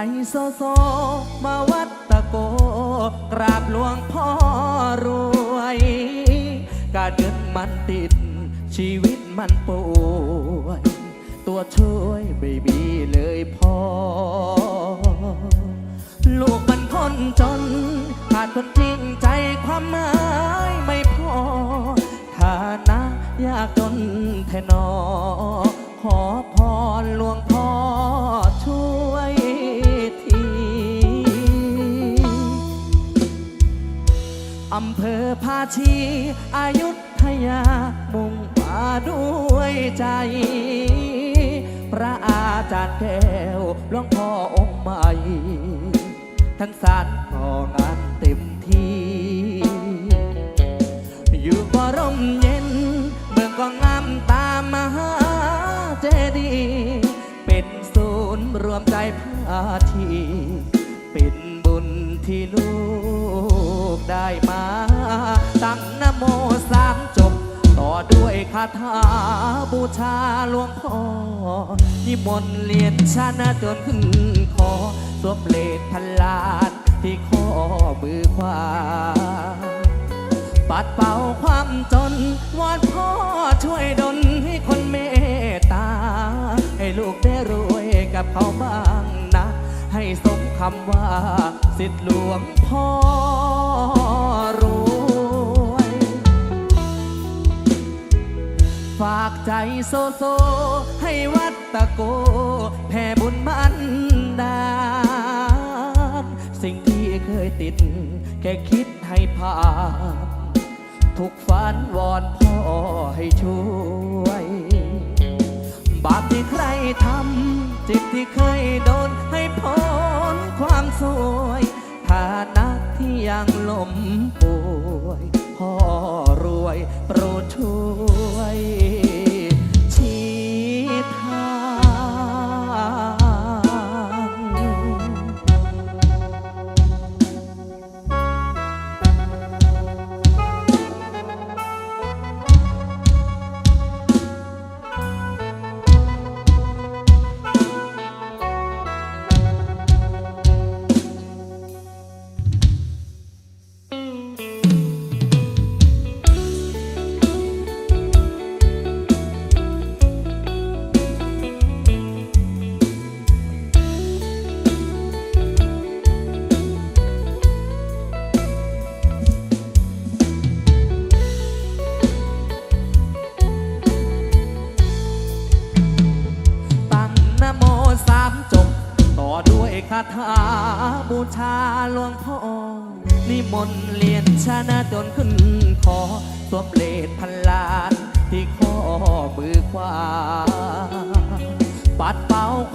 ใจโซโซ มาวัดตะโก กราบหลวงพ่อรวย การเงินมันติด ชีวิตมันป่วย ตัวช่วยไม่มีเลยพอ ลูกมันคนจน ขาดคนจริงใจความหมายไม่พอ ฐานะยากจนแทนอ ขอพรหลวง อำเภอภาชีอายุทยา มุ่งมาด้วยใจ พระอาจารย์แก้วหลวงพ่อองค์ใหม่ท่านสารของานาถาบูชาหลวงพ่อนิมนต์เรียนชนะจนขึ้นคอสวมเลดพันลานที่ข้อมือขวา ปัดเป่าความจนวอนพ่อช่วยดลให้คนเมตตา ให้ลูกได้รวยกับเขาบ้างนะ ให้สมคำว่าสิทธิหลวงพ่อ ฝากใจโซโซ ให้วัดตะโก แผ่บุญมันดาลสิ่งที่เคยติด แค่คิดให้ผ่านทุกฝันวอนพ่อให้ช่วย บาปที่ใครทำเจิตที่เคยโดนให้พ้นความสวยฐานะที่ยังล้มป่วยพ่อ วย โปรดช่วย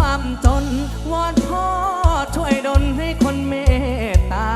ความจน วอนพ่อช่วยดลให้คนเมตตา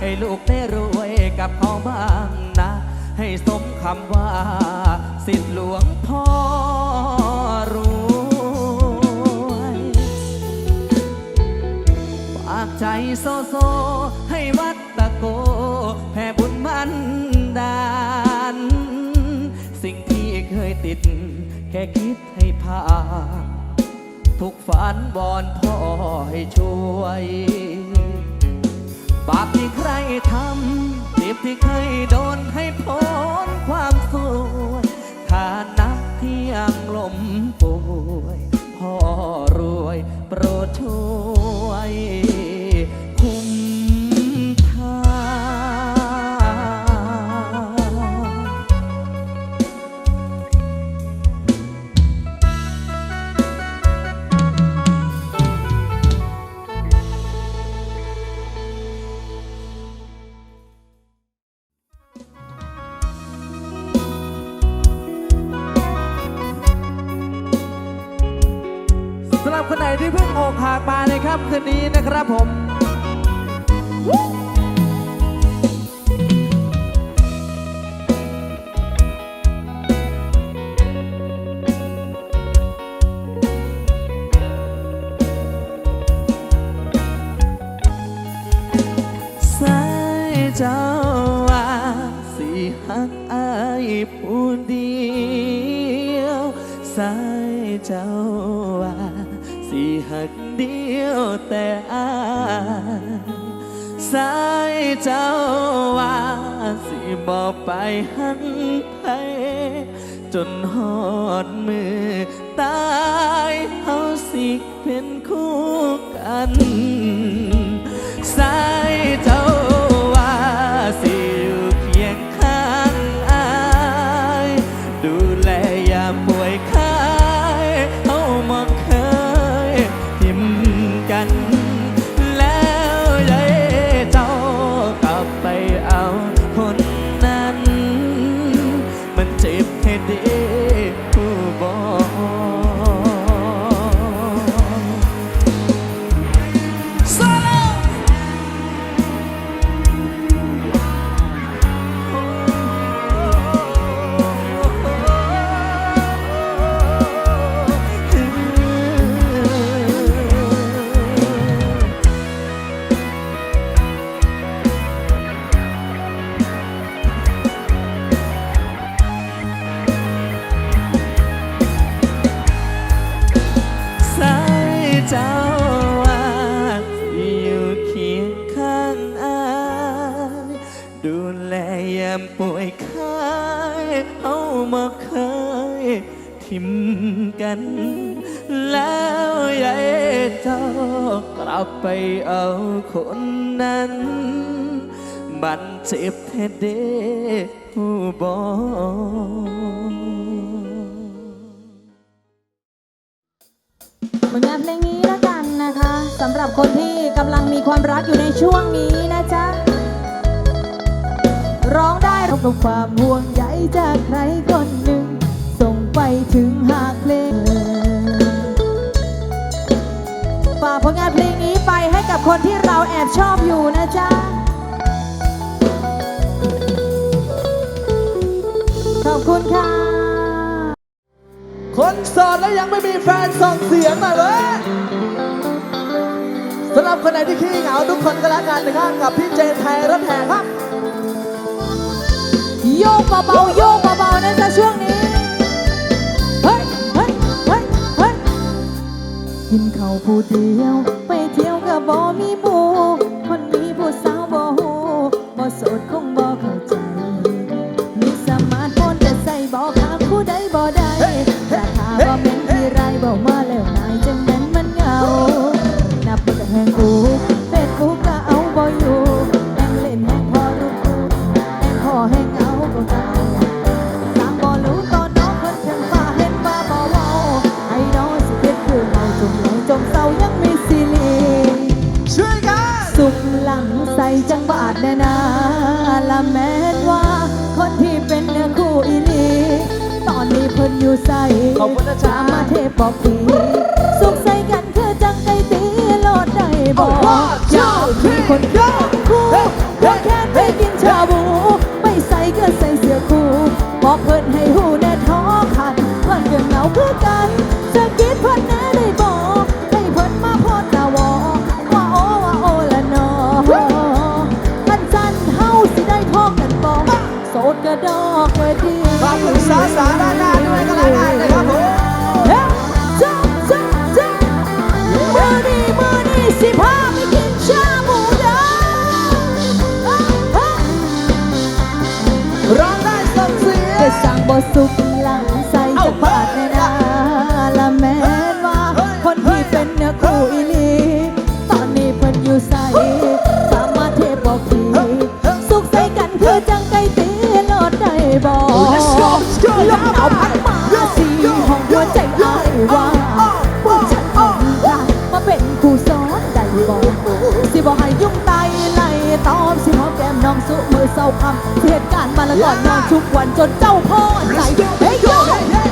ให้ลูกได้รวยกับเขาบ้างนะ ให้สมคำว่า สิทธิหลวงพ่อรวยฝากใจโซโซ ให้วัดตะโกแผ่บุญมันดาล สิ่งที่เคยติด แค่คิดให้ผ่าน ทุกฝันบอนพ่อให้ช่วย บาปที่ใครทำเจ็บที่เคยโดนำหรับคนไหนที่เพิ่งอกหักมาในค่ำคืนนี้นะครับผม สายเจ้าว่าสิบอกไปหันไปจนหอดมือตายเฮาสิเป็นคู่กัน สายเจ้า เจ็ เจ้าว่าอยู่เคียงข้างอายดูแลยามป่วยไข้เอามาเคยทิมกัน แล้วยายเจ้ากลับไปเอาคนนั้น บันเจ็บแท้เด้ผู้บอกผลงานเพลงนี้ สำหรับคนที่กำลังมีความรักอยู่ในช่วงนี้นะจ๊ะ ร้องได้รับกับความห่วงใยจากใครคนหนึ่ง ส่งไปถึงหากเพลงฝากผลงานเพลงนี้ไปให้กับคนที่เราแอบชอบอยู่นะจ๊ะขอบคุณค่ะ คนโสดและยังไม่มีแฟนส่งเสียงหน่อยเลย สำหรับคนไหนที่ขี้เหงาทุกคนก็แล้วกันนะครับกับพี่เจนไทยรถแห่ครับโยกเบาๆโยกเบาๆนะจ๊ะช่วงนี้เฮ้ยเฮ้ยเฮ้ยเฮ้ยกินข้าวผู้เดียวไปเที่ยว จังบาดแน่นาละแม้นว่า คนที่เป็นเนื้อคู่อีหลีตอนนี้เพิ่นอยู่ใส่ขอบคุณนะจ๊ะ มาเทพบอกทีสุขใส่กันคือจังได้ตีโลดได้บอกอยากมีคนเดียวคู่ว่าแค่ไปกินชาบู เวทีขอบคุณสาวสาวด้านหน้าด้วยก็แล้วกัน สุมือเศร้าคำเหตุการณ์มาแล้วก่อนนอนทุกวันจนเจ้าพ่อใจเฮ้ยโย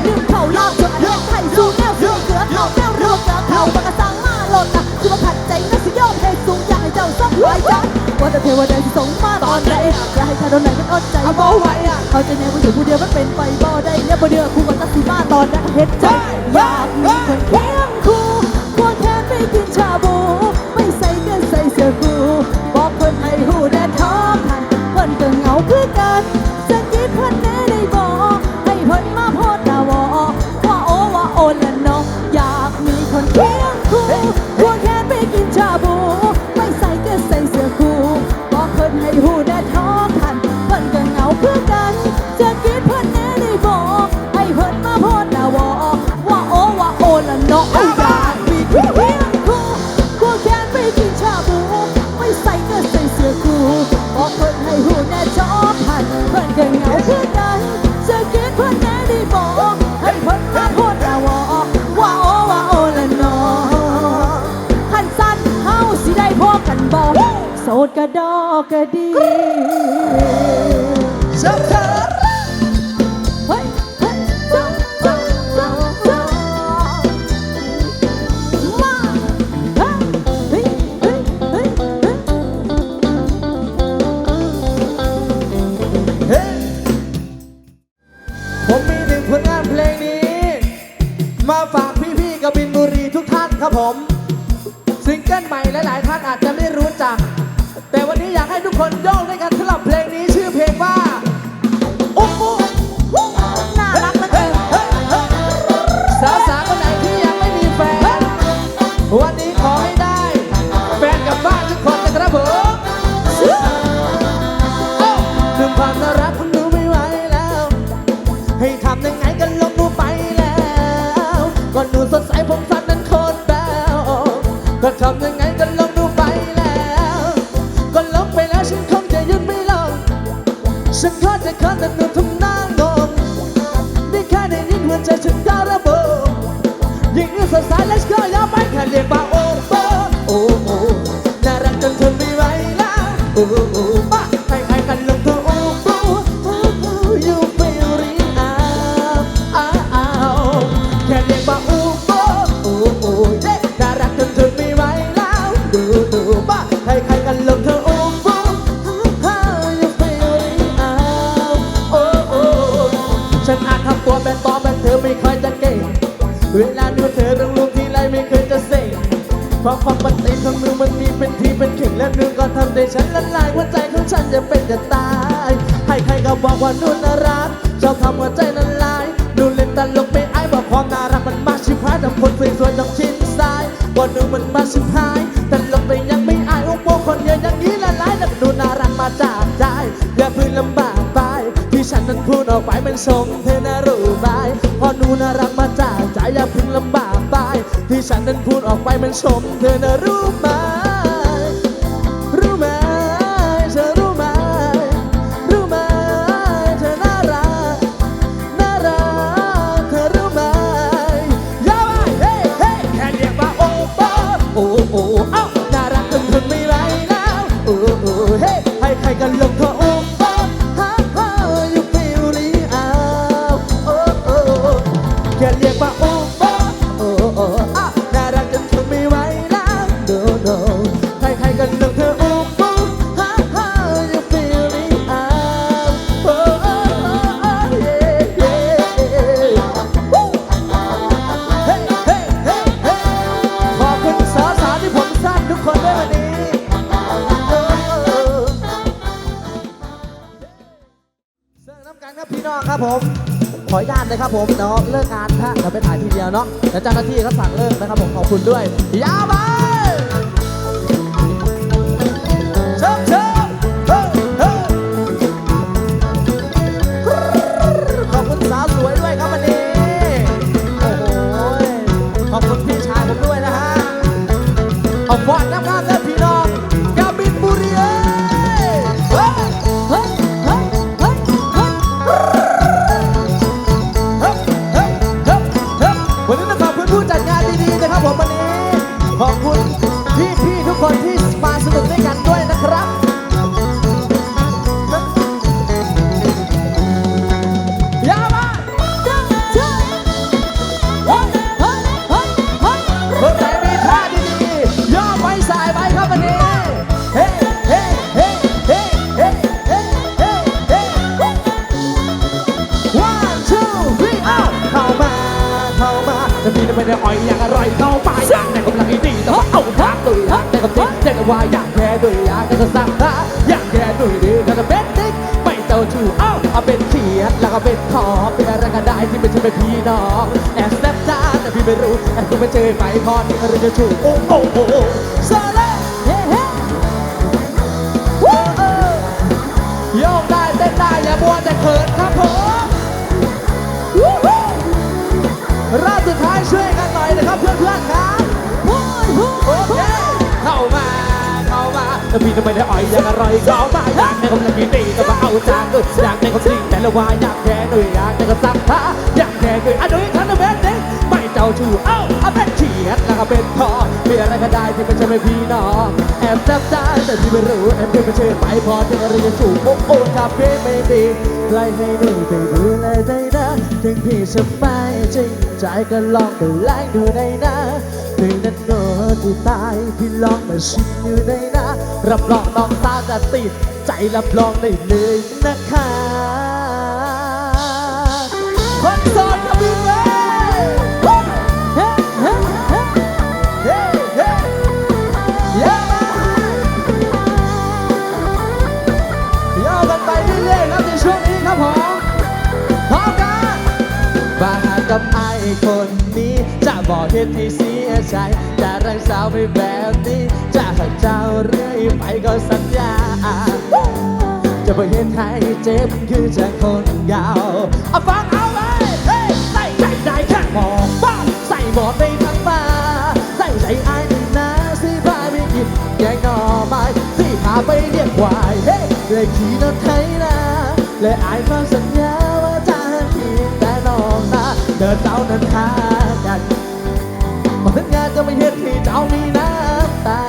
ลืมเข่าลาบจนเลือดไทยสู้แนวสู้เกลือเข่าแนวรวมเกลือเข่าบักกะสังมาหล่นนะคือว่าขัดใจนะสิยอมให้สูงอยากให้เจ้าสักไว้ใจว่าแต่เทวดาที่ส่งมาตอนไหนอยากให้ใครโดนไหนกันอดใจบ่ไหวอะเขาใจแน่ว่าอยู่ผู้เดียวมันเป็นไปบ่ได้แล้วบ่เดือคู่กับตัดสิมาตอนนั้นเฮ็ดใจอยากมีคนเคียงคู่ ระดอกกระดีเชิญเชิญเฮ้ยเฮ้ยจ้าจ้าจ้าจ้ามาเฮ้ยเฮ้ยเฮ้ยเฮ้ยเฮ้ยผมมีหนึ่งผลงานเพลงนี้ มาฝากพี่ๆกับบินบุรีทุกท่านครับผม ซิงเกิลใหม่หลายๆท่านอาจจะ คนโฉันขอจะขอแต่หนูทำน้างงได้แค่ได้ยินหัวใจฉัน เวลาดูเธอเรื่องลูกทีไรไม่เคยจะเซ็งเพราะความปฏิของมือมันมีเป็นทีเป็นเข่งและนึงก็ทำให้ฉันละลายหัวใจของฉันจะเป็นจะตาย ให้ใครก็บอกว่านุ่นน่ารักชอบทำหัวใจละลายดูเล่นตลกไม่อายบอกความน่ารักมันมาชิบหายทำคนสวยๆต้องชินซ้ายว่าหนึ่งมันมาชิบหายแต่ลกแต่ยังไม่อายโอ้โหคนเดียวอย่างนี้ละลายแล้วดูน่ารักมาจากใจอย่าพิ่งลำบากไปที่ฉันนั้นพูดออกไปมันชมเธอน่ารู้ไหมพอหนูน่ารักมาจาก ใจอย่าพึงลำบากไปที่ฉันนั้นพูดออกไปมันชมเธอน่ารู้ไหมรู้ไหม นะครับผมเนาะเลิกงานฮะเราไปถ่ายทีเดียวเนาะแล้วเจ้าหน้าที่เขาสั่งเลิกนะครับผมขอบคุณด้วยยาวไปเชิญเชิญเฮ้เฮ้ขอบคุณสาวสวยด้วยครับวันนี้โอ้โหขอบคุณพี่ ป้าไปอยากแต่กำลังดีแต่ว่าเอาทางตุยแต่ก็ติดแต่ก็ว่าอยากแค่ดุยอยากจะสั่งหาอยากแค่ดุยดีก็จะเป็นติ๊กไม่เจ้าชู้เอ้าเอาเป็นเขียดแล้วก็เป็นขอเป็นอะไรก็ได้ที่ไม่ใช่เป็นพี่น้องแอบแซบจ้าแต่พี่ไม่รู้แอบคุณไม่เจอไปคอนนี่เราจะชูโอ้โอ้โอ้ซาเล่เฮ้เฮ้วู้เออโยกได้เต้นได้อย่ามัวแต่เขินครับผมามาแต่พี่จะไม่ได้อ่อยอย่างอร่อยเข้ามาอยากในคนละกี่ตีก็มาเอาจานเอออยากในคนจริงแต่ละว่าอยากแค่หน่ยอยากในคนสักผ้าอยากแค่คืออะดูอีกครั้งนะเบสเด็กไม่เจ้าชู้เอ้าเอาเป็นขียดแล้วก็เป็นพอมีอะไรก็ได้ที่ไม่ใช่ไม่พี่น้องแอบแซบได้แต่ที่ไม่รู้แอบเพื่อนไม่เชื่อไปพอเธอเรียนสูงโอ้โอ้คาเฟ่ไม่ดีไล่ให้หนูไปดูแลได้นะถึงพี่จะไม่จริงใจก็ลองไปไล่ดูได้นะถึงนั้นโน ที่ตายพี่ลองมาชิมอยู่ได้นะรับรองน้องตาจะติด ใจรับรองได้เลยนะคะคนโสดครับพี่เว้ยเฮ้เฮ้เฮ้เฮ้อะมากย่อนไปเรื่อยๆครับในช่วงนี้ครับผมพร้อมกันบาหากับไอคนนี้ จะบอกเหตุที่เสียใจ รักษาวไปแบบนี้จะให้เจ้าเรื่อยไปก็สัญญา จะไปเห็นให้เจ็บคือจะคนยาเอาฟังเอาไว้เฮ้ใส่ใจได้แค่มองบ้าใส่หมดในทั้งบาใส่ใจไอ้นี่นะสิพาไปกินแกงหน่อไม้สิพาไปเลี้ยงควายเฮ้เลยขี่รถไถนาและไอ้ฟังสัญญาว่าจะเพียงแต่นองนะเดินเจ้านั้นหากันบอก สัญญาจะไม่เห็นที่เจ้ามีน้ำตา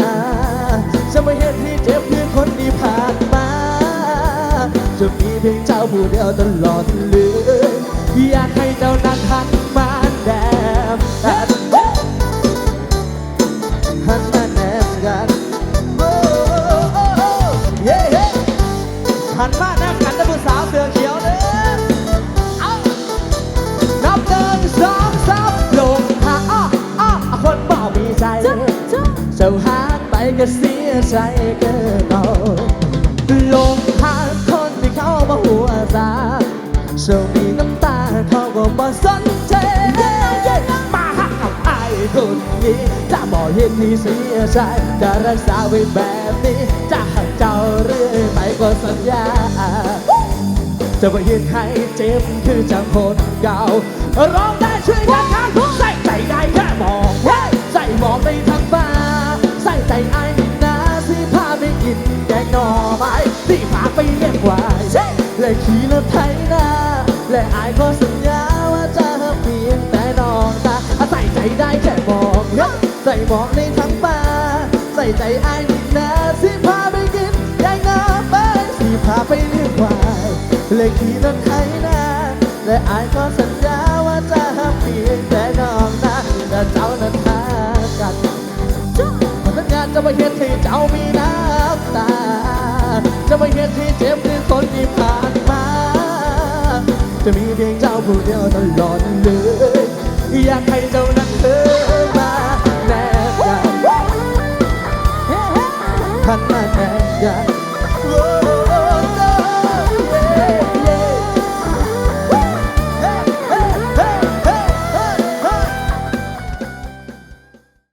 จะไม่เห็นที่เจ็บเพียงคนที่ผ่านมา จะมีเพียงเจ้าผู้เดียวตลอดเลยอยากให้เจ้านั้นหันมาแน ที่เสียใจจะรักษาไว้แบบนี้จะให้เจ้าเรื่อยไปก็สัญญา จะไปยืนให้เจ็บคือจังคนเก่าร้องได้ช่วยกันครับใส่ใจได้แค่มองเฮ้ยใส่มองในทั้งบ้าใส่ใจไอ้นี่นะสิพาไปกินแกงหน่อไม้สิพาไปเลี้ยงควายเฮ้ยและขี่รถไถนาและไอ้ก็สัญญาว่าจะเพียงแต่น้องตาใส่ใจได้แค่มอง ใส่หมองในทั้งบ้าใส่ใจไอ้นี่นะสิพาไปกินแกงหน่อไม้สิพาไปเลี้ยงควายเลยขี่รถไถนาและอายก็สัญญาว่าจะห้ามเพียงแต่น้องนะและเจ้านั้นหากันสัญญาจะไม่เห็นที่เจ้ามีน้ำตา จะไม่เห็นที่เจ็บที่คนที่ผ่านมา จะมีเพียงเจ้าผู้เดียวตลอด พันมาแทนกัง